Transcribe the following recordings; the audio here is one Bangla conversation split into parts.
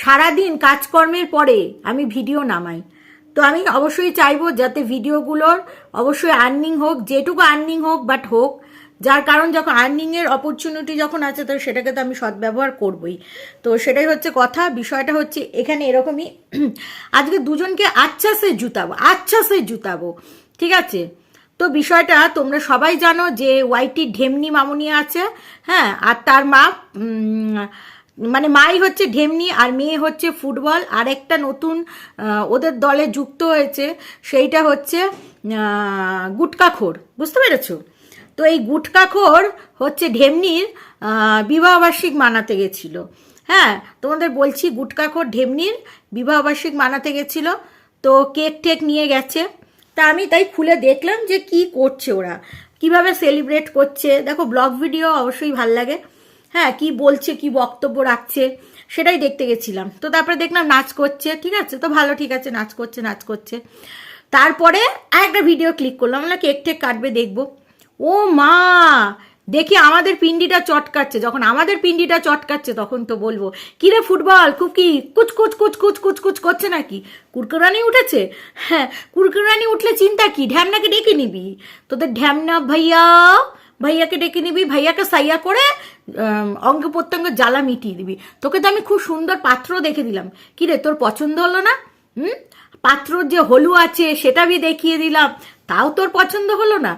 সারাদিন কাজকর্মের পরে আমি ভিডিও নামাই। তো আমি অবশ্যই চাইব যাতে ভিডিওগুলোর অবশ্যই আর্নিং হোক, যেটুকু আর্নিং হোক বাট হোক, যার কারণ যখন আর্নিংয়ের অপরচুনিটি যখন আছে, তো সেটাকে তো আমি সদ্ব্যবহার করবই। তো সেটাই হচ্ছে কথা, বিষয়টা হচ্ছে এখানে এরকমই। আজকে দুজনকে আচ্ছা সে জুতাবো আচ্ছা সে জুতাবো, ঠিক আছে? তো বিষয়টা তোমরা সবাই জানো যে ওয়াইটি ঢেমনি মামুনি আছে হ্যাঁ আর তার মা মানে মাই হচ্ছে ঢেমনি আর মেয়ে হচ্ছে ফুটবল। আর একটা নতুন ওদের দলে যুক্ত হয়েছে, সেইটা হচ্ছে গুটকাখোর বুঝতে পেরেছ? তো এই গুটকাখোর হচ্ছে ঢেমনির বিবাহবার্ষিক মানাতে গেছিল। হ্যাঁ তোমাদের বলছি গুটকাখোর ঢেমনির বিবাহবার্ষিক মানাতে গেছিল। তো কেক টেক নিয়ে গেছে। তা আমি তাই খুলে দেখলাম যে কি করছে ওরা। কীভাবে সেলিব্রেট করছে। দেখো, ব্লগ ভিডিও অবশ্যই ভালো লাগে। হ্যাঁ কি বলছে, কি বক্তব্য রাখছে, সেটাই দেখতে গেছিলাম। তো তারপরে দেখলাম নাচ করছে, ঠিক আছে? তো ভালো, ঠিক আছে, নাচ করছে নাচ করছে। তারপরে একটা ভিডিও ক্লিক করলাম আমরা কেক টেক কাটবে, দেখব। ও মা! দেখি আমাদের পিন্ডিটা চটকাচ্ছে, যখন আমাদের পিন্ডিটা চটকাচ্ছে, তখন তো বলব কিরে ফুটবল খুব কি কুচ কুচ কুচ কুচ কুচ কুচ করছে নাকি? কুরকুরানি উঠেছে? হ্যাঁ কুরকুরানি উঠলে চিন্তা কি? ঢ্যামনাকে ডেকে নিবি? তোদের ঢ্যামনা ভাইয়া ভাইয়াকে ডেকে নিবি, ভাইয়াকে সাইয়া করে অঙ্গ প্রত্যঙ্গ জ্বালা মিটিয়ে দিবি। তোকে তো আমি খুব সুন্দর পাত্র দেখে দিলাম। কিরে তোর পছন্দ হলো না? হুম? পাত্রর যে হলু আছে, সেটা আমি দেখিয়ে দিলাম। তাও তোর পছন্দ হলো না?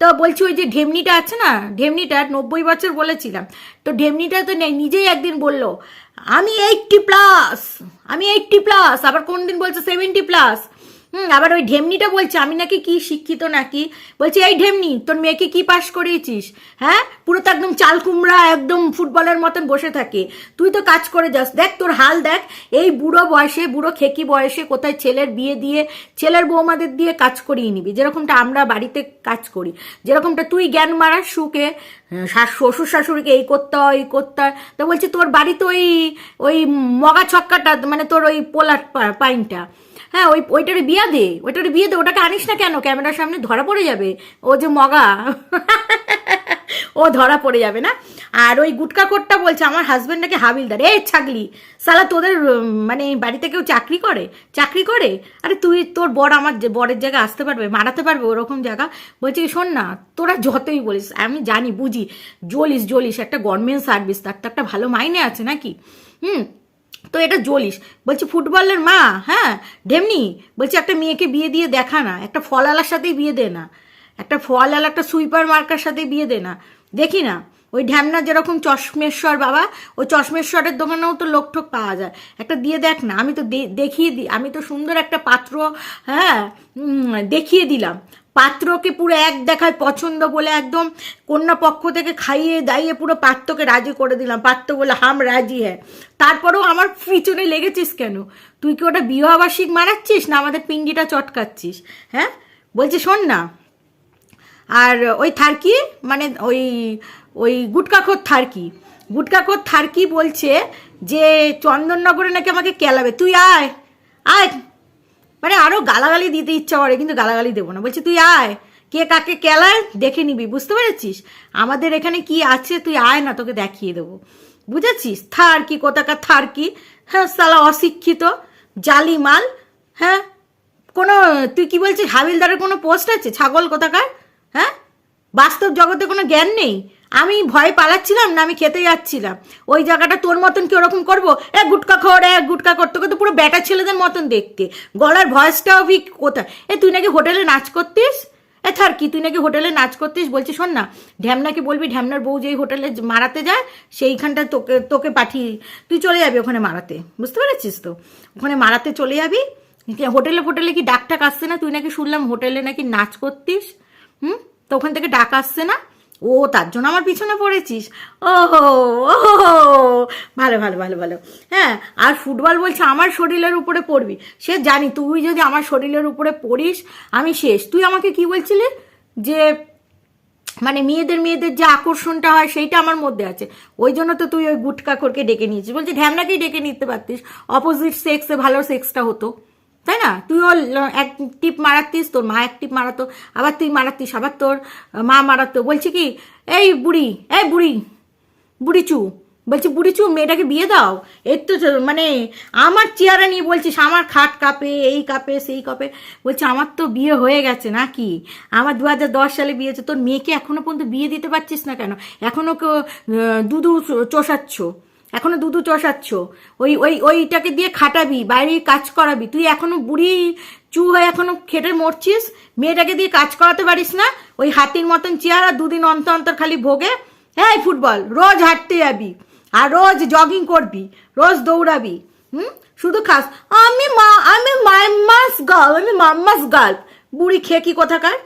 তো বলছি ওই যে ঢেমনিটা আছে না? ঢেমনিটা নব্বই বছর বলেছিলাম। তো ঢেমনিটা তো নেই নিজেই একদিন বলল, আমি এইটটি প্লাস আমি এইটটি প্লাস আবার কোন দিন বলছে সেভেন্টি প্লাস হুম, আবার ওই ঢেমনিটা বলছে, আমি নাকি কি শিক্ষিত নাকি? বলছি, এই ঢেমনি, তোর মেয়েকে কি পাস করিয়েছিস? হ্যাঁ? পুরো তো একদম চাল কুমড়া, একদম ফুটবলের মতন বসে থাকে। তুই তো কাজ করে যাস। দেখ, তোর হাল দেখ। এই বুড়ো বয়সে, বুড়ো খেকি বয়সে কোথায় ছেলের বিয়ে দিয়ে, ছেলের বৌমাদের দিয়ে কাজ করিয়ে নিবি? যেরকমটা আমরা বাড়িতে কাজ করি। যেরকমটা তুই জ্ঞান মারার সুখে শ্বশুর শাশুড়িকে এই করতে হয় এই করতে হয়। তো বলছি, তোর বাড়িতে ওই ওই মগা ছক্কাটা মানে তোর ওই পোলাট পা- পাইনটা। হ্যাঁ ওই, ওইটারে বিয়া দে, ওইটারে বিয়ে দে, ওটাকে আনিস না কেন? ক্যামেরার সামনে ধরা পড়ে যাবে। ও যে মগা। ও ধরা পড়ে যাবে না? আর ওই গুটকা কোটটা বলছে, আমার হাজব্যান্ড নাকি হাবিলদার। এ ছাগলি সালা তোদের মানে বাড়িতে কেউ চাকরি করে? চাকরি করে? আরে তুই, তোর বর আমার বরের জায়গায় আসতে পারবে, মারাতে পারবে ওরকম জায়গা? বলছি শোন না, তোরা যতই বলিস, আমি জানি, বুঝি, জ্বলিস জ্বলিস, একটা গভর্নমেন্ট সার্ভিস তার তো একটা ভালো মাইনে আছে নাকি? হুম তো এটা জ্বলিস। বলছি, ফুটবলের মা হ্যাঁ ঢেমনি, বলছি, একটা মেয়েকে বিয়ে দিয়ে দেখা না, একটা ফলালার সাথেই বিয়ে দে না, একটা ফল ফলাল একটা সুইপার মার্কার সাথে বিয়ে দে না, দেখি না। ওই ঢ্যামনা যেরকম চশমেশ্বর বাবা ওই চশমেশ্বরের দোকানেও তো লোক ঠোক পাওয়া যায়। একটা দিয়ে দেখ না, আমি তো দেখিয়ে দিই আমি তো সুন্দর একটা পাত্র হ্যাঁ দেখিয়ে দিলাম। পাত্রকে পুরো এক দেখায় পছন্দ বলে একদম কন্যা পক্ষ থেকে খাইয়ে দাইয়ে পুরো পাত্রকে রাজি করে দিলাম। পাত্র বলে, হাম রাজি হ্যাঁ তারপরেও আমার পিছনে লেগেছিস কেন? তুই কি ওটা বিবাহবার্ষিক মারাচ্ছিস না আমাদের পিন্ডিটা চটকাচ্ছিস? হ্যাঁ? বলছি শোন না। আর ওই থার্কি মানে ওই ওই গুটকাখোর থার্কি। গুটকাখোর থার্কি বলছে যে, চন্দননগরে নাকি আমাকে কেলাবে। তুই আয় আয়। মানে আরও গালাগালি দিতে ইচ্ছা করে, কিন্তু গালাগালি দেবো না। বলছি, তুই আয়। কে কাকে কেলায় দেখে নিবি, বুঝতে পেরেছিস? আমাদের এখানে কি আছে, তুই আয় না, তোকে দেখিয়ে দেবো। বুঝেছিস? থার কি কোথাকার থার কি হ্যাঁ সালা অশিক্ষিত, জালি মাল হ্যাঁ? কোনো, তুই কি বলছিস, হাবিলদারের কোনো পোস্ট আছে? ছাগল কোথাকার হ্যাঁ? বাস্তব জগতে কোনো জ্ঞান নেই? আমি ভয় পালাচ্ছিলাম না, আমি খেতে যাচ্ছিলাম। ওই জায়গাটা তোর মতন কি ওরকম করব? এ গুটকা খোর, এ গুটকা খোর তোকে তো পুরো ব্যাটা ছেলেদের মতন দেখতে। গলার ভয়েসটাও ভি কোথায়? এ, তুই নাকি হোটেলে নাচ করতিস? এ, থার কি, তুই নাকি হোটেলে নাচ করতিস? বলছি, শোন না ঢ্যামনাকে বলবি, ঢ্যামনার বউ যেই হোটেলে মারাতে যায়, সেইখানটা তোকে তোকে পাঠিয়ে, তুই চলে যাবি ওখানে মারাতে। বুঝতে পেরেছিস তো? ওখানে মারাতে চলে যাবি। হোটেলে ফোটেলে কি ডাক টাক আসছে না? তুই নাকি শুনলাম হোটেলে নাকি নাচ করতিস? হুম? তো ওখান থেকে ডাক আসছে না? ও, তার জন্য আমার পিছনে পড়েছিস? ও ভালো ভালো ভালো ভালো। হ্যাঁ আর ফুটবল বলছে আমার শরীরের উপরে পড়বি। সে জানি, তুই যদি আমার শরীরের উপরে পড়িস, আমি শেষ। তুই আমাকে কি বলছিলি? যে মানে মেয়েদের মেয়েদের যে আকর্ষণটা হয়, সেইটা আমার মধ্যে আছে। ওই জন্য তো তুই ওই গুটকাখোরকে ডেকে নিয়েছিস। বলছি, ঢ্যামনাকেই ডেকে নিতে পারতিস। অপোজিট সেক্সে ভালো সেক্সটা হতো। তাই না? তুইও এক টিপ মারাতিস তোর মা এক টিপ মারাতো আবার তুই মারাতিস আবার তোর মা মারাতো। বলছি কি এই বুড়ি এই বুড়ি বুড়ি চু বলছি বুড়ি চু মেয়েটাকে বিয়ে দাও। এর তো মানে আমার চেয়ারা নিয়ে বলছিস আমার খাট কাঁপে এই কাঁপে সেই কাপে। বলছে আমার তো বিয়ে হয়ে গেছে নাকি? আমার দু হাজার দশ সালে বিয়ে তোর মেয়েকে এখনও পর্যন্ত বিয়ে দিতে পারছিস না কেন? এখনও কেউ আহ, দুধু চষাচ্ছ। এখনও দুধু চষাচ্ছ। ওই ওই, ওইটাকে দিয়ে খাটাবি, বাইরে কাজ করাবি। তুই এখনও বুড়ি চু হয়ে এখনও খেটে মরছিস, মেয়েটাকে দিয়ে কাজ করাতে পারিস না। ওই হাতির মতন চেয়ার আর দুদিন অন্তর অন্তর খালি ভোগে। হ্যাঁ ফুটবল, রোজ হাঁটতে যাবি আর রোজ জগিং করবি, রোজ দৌড়াবি, হুম? শুধু খাস। আমি মা, আমি মাম্মাস গার্ল, আমি মাম্মাস গার্ল। বুড়ি খেয়ে কি কোথাকার?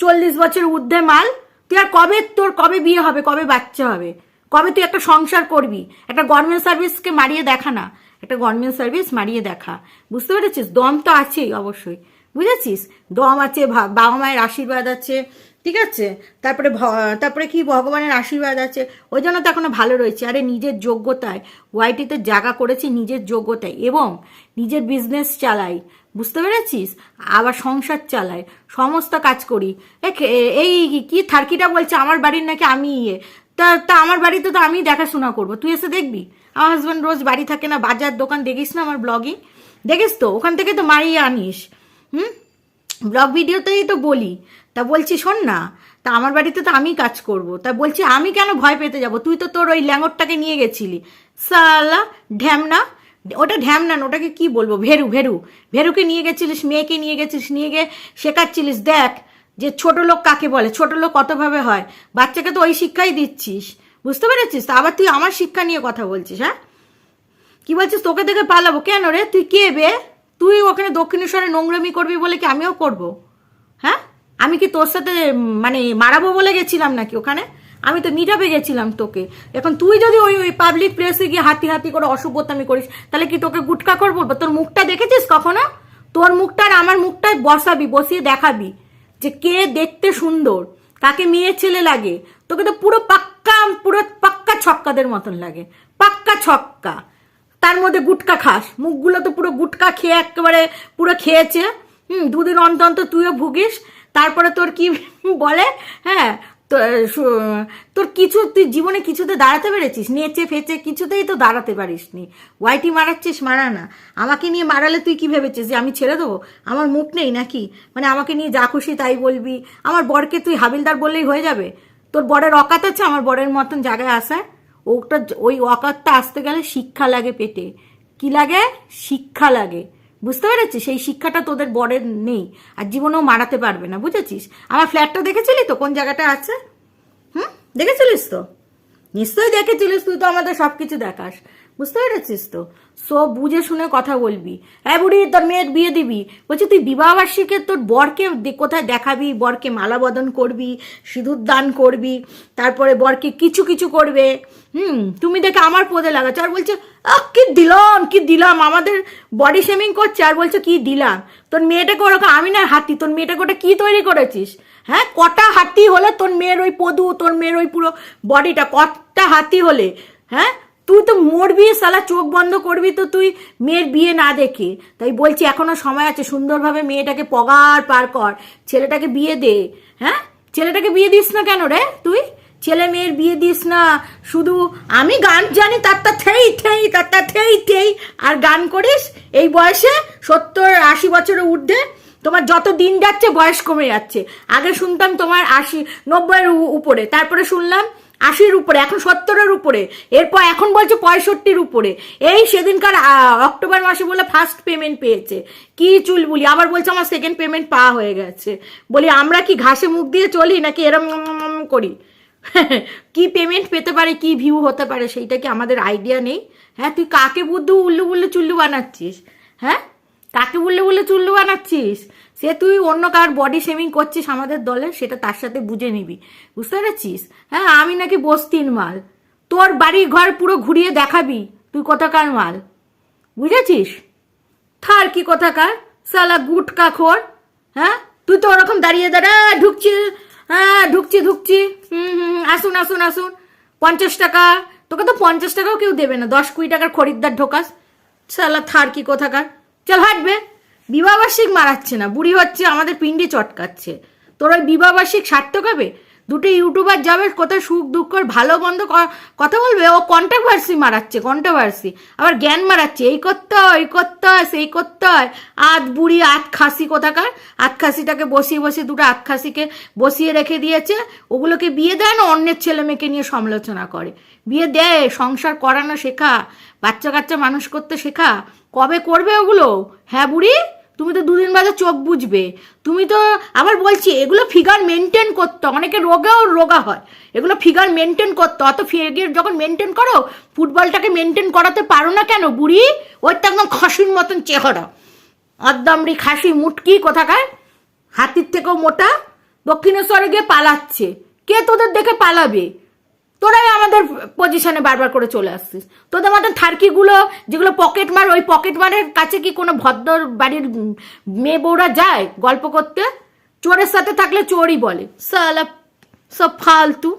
চল্লিশ বছর ঊর্ধ্বে মাল। তুই আর কবে তোর, কবে বিয়ে হবে, কবে বাচ্চা হবে? কবে তুই একটা সংসার করবি? একটা গভর্নমেন্ট সার্ভিসকে মারিয়ে দেখা না। একটা গভর্নমেন্ট সার্ভিস মারিয়ে দেখা। বুঝতে পেরেছিস? দম তো আছেই অবশ্যই। বুঝেছিস? দম আছে বাবা মায়ের আশীর্বাদ আছে, ঠিক আছে? তারপরে তারপরে কি? ভগবানের আশীর্বাদ আছে। ওই জন্য তো এখনও ভালো রয়েছে। আরে নিজের যোগ্যতায়। ওয়াইটিতে জায়গা করেছি নিজের যোগ্যতায়। এবং নিজের বিজনেস চালাই। বুঝতে পেরেছিস? আবার সংসার চালাই সমস্ত কাজ করি। এই কি থার্কিটা বলছে, আমার বাড়ির নাকি আমি ইয়ে। তা তা আমার বাড়িতে তো আমি দেখাশোনা করব। তুই এসে দেখবি। আমার হাজব্যান্ড রোজ বাড়ি থাকে না, বাজার দোকান দেখিস না আমার ব্লগিং দেখিস তো, ওখান থেকে তো মারিয়ে আনিস। হুম? ব্লগ ভিডিওতেই তো বলি। তা বলছি, শোন না, তা আমার বাড়িতে তো আমি কাজ করব। তা বলছি, আমি কেন ভয় পেতে যাব? তুই তো তোর ওই ল্যাঙ্গরটাকে নিয়ে গেছিলি। সালা, ঢ্যামনা ওটা ঢ্যামনা না, ওটাকে কি বলব? ভেরু ভেরু। ভেরুকে নিয়ে গেছিলিস, মেয়েকে নিয়ে গেছিস নিয়ে গিয়ে শেখাচ্ছিলিস, দেখ যে ছোট লোক কাকে বলে, ছোট লোক কতভাবে হয়। বাচ্চাকে তো ওই শিক্ষাই দিচ্ছিস, বুঝতে পেরেছিস? তা আবার তুই আমার শিক্ষা নিয়ে কথা বলছিস হ্যাঁ? কি বলছিস? তোকে দেখে পালাবো। কেন রে? তুই কে বে? তুই ওখানে দক্ষিণেশ্বরে নোংরামি করবি বলে কি আমিও করব? হ্যাঁ? আমি কি তোর সাথে মানে মারাবো বলে গেছিলাম নাকি ওখানে? আমি তো মিটাপে গেছিলাম তোকে। এখন তুই যদি ওই ওই পাবলিক প্লেসে গিয়ে হাতি হাতি করে অসভ্যতামি করিস, তাহলে কি তোকে গুটকা করব? তোর মুখটা দেখেছিস কখনো? তোর মুখটা আর আমার মুখটায় বসাবি, বসিয়ে দেখাবি যে কে দেখতে সুন্দর, কাকে মেয়ে ছেলে লাগে। তোকে তো পুরো পাক্কা পুরো পাক্কা ছক্কাদের মতন লাগে। পাক্কা ছক্কা। তার মধ্যে গুটকা খাস। মুখগুলো তো পুরো গুটকা খেয়ে একেবারে পুরো খেয়েছে। হুম, দুদিন অন্তর তুইও ভুগিস। তারপরে তোর কি বলে? হ্যাঁ তোর কিছু, তুই জীবনে কিছুতে দাঁড়াতে পেরেছিস? নেচে ফেচে কিছুতেই তো দাঁড়াতে পারিস নি ওয়াইটি মারাচ্ছিস, মারা না। আমাকে নিয়ে মারালে তুই কি ভেবেছিস যে আমি ছেড়ে দেবো? আমার মুখ নেই নাকি? মানে আমাকে নিয়ে যা খুশি তাই বলবি। আমার বরকে তুই হাবিলদার বললেই হয়ে যাবে। তোর বরের অকাত আছে? আমার বরের মতন জায়গায় আসা। ওটা, ওই অকাতটা আসতে গেলে শিক্ষা লাগে পেটে। কি লাগে? শিক্ষা লাগে। বুঝতে পেরেছিস? সেই শিক্ষাটা তোদের বরের নেই, আর জীবনেও মারাতে পারবে না, বুঝেছিস? আমার ফ্ল্যাটটা দেখেছিলি তো? কোন জায়গাটা আছে? হুম? দেখেছিলিস তো? নিশ্চয়ই দেখেছিলিস, তুই তো আমাদের সব কিছু দেখাস। বুঝতে পেরেছিস তো? সো বুঝে শুনে কথা বলবি। হ্যাঁ বুড়ি, তোর মেয়ের বিয়ে দিবি। বলছি, তুই বিবাহবার্ষিকে তোর বরকে কোথায় দেখাবি? বরকে মালা বদন করবি, সিঁদুর দান করবি, তারপরে বরকে কিছু কিছু করবে। হুম, তুমি দেখে আমার পদে লাগাচ্ছ? আর বলছে, আহ, কি দিলাম কি দিলাম? আমাদের বডি শেমিং করছে। আর বলছো, কি দিলাম? তোর মেয়েটাকে ওরকম আমি না হাতি, তোর মেয়েটাকে ওটা কি তৈরি করেছিস? হ্যাঁ কটা হাতি হলে তোর মেয়ের ওই পদু, তোর মেয়ের ওই পুরো বডিটা কটা হাতি হলে হ্যাঁ? তুই তো মরবি সালা চোখ বন্ধ করবি তো তুই মেয়ের বিয়ে না দেখে। তাই বলছি, এখনও সময় আছে, সুন্দরভাবে মেয়েটাকে পগার পার কর। ছেলেটাকে বিয়ে দে হ্যাঁ? ছেলেটাকে বিয়ে দিস না কেন রে তুই? ছেলে মেয়ের বিয়ে দিস না, শুধু আমি গান জানি তারটা থেই থেই তারটা থেই থেই। আর গান করিস, এই বয়সে সত্তর আশি বছরের ঊর্ধ্বে তোমার যত দিন যাচ্ছে, বয়স কমে যাচ্ছে। আগে শুনতাম তোমার আশি, নব্বইয়ের উপরে, তারপরে শুনলাম আশির উপরে, এখন সত্তরের উপরে, এরপর এখন বলছে পঁয়ষট্টির উপরে। এই সেদিনকার অক্টোবর মাসে বলে ফার্স্ট পেমেন্ট পেয়েছে। কি চুল বলি, আবার বলছে আমার সেকেন্ড পেমেন্ট পাওয়া হয়ে গেছে। বলি, আমরা কি ঘাসে মুখ দিয়ে চলি নাকি এরম করি? কি পেমেন্ট পেতে পারে, কি ভিউ হতে পারে, সেইটা কি আমাদের আইডিয়া নেই? হ্যাঁ তুই কাকে বুদ্ধু উল্লু বুল্লু চুল্লু বানাচ্ছিস? হ্যাঁ? কাকে বললে বলে চুল্লু বানাচ্ছিস? সে তুই অন্য কার বডি শেমিং করছিস আমাদের দলে সেটা তার সাথে বুঝে নিবি। বুঝতে পেরেছিস? হ্যাঁ আমি নাকি বস্তির মাল। তোর বাড়ি ঘর পুরো ঘুরিয়ে দেখাবি তুই কোথাকার মাল? বুঝেছিস? থার কি কোথাকার? সালা গুটকা খোর হ্যাঁ? তুই তো ওরকম দাঁড়িয়ে দাঁড়া ঢুকছি হ্যাঁ ঢুকছি ঢুকছি হুম হুম, আসুন আসুন আসুন। পঞ্চাশ টাকা তোকে তো পঞ্চাশ টাকাও কেউ দেবে না দশ কুড়ি টাকার খরিদ্দার ঢোকাস। সালা থার কি কোথাকার? চল হাঁটবে বিবাহবার্ষিক মারাচ্ছে না, বুড়ি হচ্ছে, আমাদের পিন্ডি চটকাচ্ছে। তোর ওই বিবাহবার্ষিক সার্থক হবে? দুটো ইউটিউবার যাবে, কোথায় সুখ দুঃখর ভালো মন্দ কথা বলবে? ও কন্ট্রাভার্সি মারাচ্ছে কন্ট্রাভার্সি আবার জ্ঞান মারাচ্ছে, এই করতে হয় এই করতে হয়, সেই করতে হয়। আধ বুড়ি, আধ খাসি কোথাকার? আধ খাসিটাকে বসিয়ে বসিয়ে দুটো আধ খাসিকে বসিয়ে রেখে দিয়েছে। ওগুলোকে বিয়ে দেয় না, অন্যের ছেলে মেয়েকে নিয়ে সমালোচনা করে। বিয়ে দেয়, সংসার করানো শেখা, বাচ্চা কাচ্চা মানুষ করতে শেখা। কবে করবে ওগুলো? হ্যাঁ বুড়ি? তুমি তো দুদিন বাদে চোখ বুঝবে। তুমি তো আবার বলছি, এগুলো ফিগার মেনটেন করতে। অনেকে রোগেও রোগা হয়। এগুলো ফিগার মেনটেন করতে। অত ফিগার যখন মেনটেন করো, ফুটবলটাকে মেনটেন করাতে পারো না কেন বুড়ি? ওই তো একদম খাসির মতন চেহারা। আদ্দামড়ি খাসি মুটকি কোথাকার? হাতির থেকেও মোটা। দক্ষিণেশ্বরে গিয়ে পালাচ্ছে। কে তোদের দেখে পালাবে? তোরাই আমাদের পজিশনে বারবার করে চলে আসছিস। তোদের মতন থার্কিগুলো যেগুলো পকেট মার, ওই পকেট মারের কাছে কি কোনো ভদ্র বাড়ির মেয়ে বউরা যায় গল্প করতে? চোরের সাথে থাকলে চোরই বলে। সালা সব ফালতু।